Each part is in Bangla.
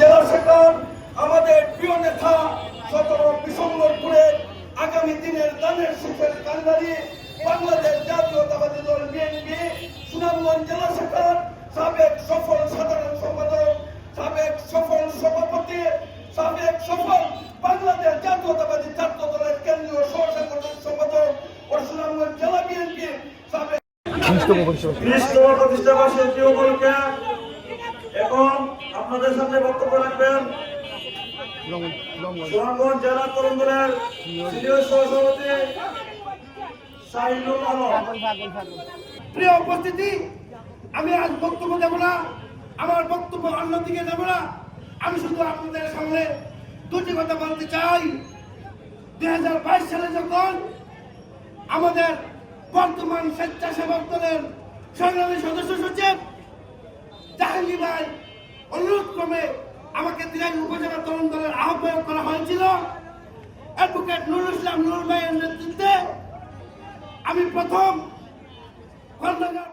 জেলা শাখার আমাদের প্রিয় নেতা সতেরো দল বিএনপি সুনামগঞ্জ সাবেক সফল সাধারণ সম্পাদক সাবেক সফল সভাপতি সাবেক সফল বাংলাদেশ জাতীয়তাবাদী ছাত্র দলের কেন্দ্রীয় সহ সাবেক প্রতিষ্ঠা বার্ষিকী উপলক্ষে এখন আপনাদের সামনে বক্তব্য রাখবেন। সুনামগঞ্জ জেলা তরুণ দলের সিনিয়র সহসভাপতি শাহিনুল আলম। প্রিয় উপস্থিতি আমি আজ বক্তব্য দেব না আমার বক্তব্য অন্যদিকে দেব না। আমি শুধু আপনাদের সামনে দুটি কথা বলতে চাই। দুই হাজার বাইশ সালে যখন আমাদের বর্তমান স্বেচ্ছাসেবক দলের সংগ্রামী সদস্য সচিব জাহাঙ্গীর ভাই অনুরোধ ক্রমে আমাকে দিনাজ উপজেলা তরুণ দলের আহ্বায়ক করা হয়েছিল। অ্যাডভোকেট নুরুল ইসলাম নুর ভাইয়ের নেতৃত্বে আমি প্রথম খন্দকার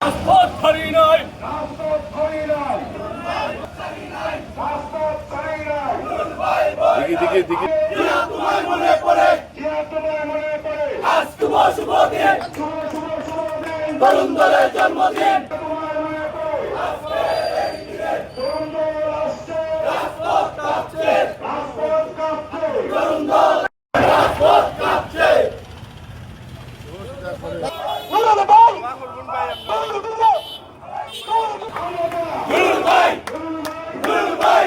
রাজপথ ছাড়ি নাই দিকে দিকে দিকে আজ শুভ শুভ দিন তরুণ দলের জন্মদিন রাজপথ কাঁপছে তরুণ দল রাজপথ কাঁপছে নুরুল ভাই নুরুল ভাই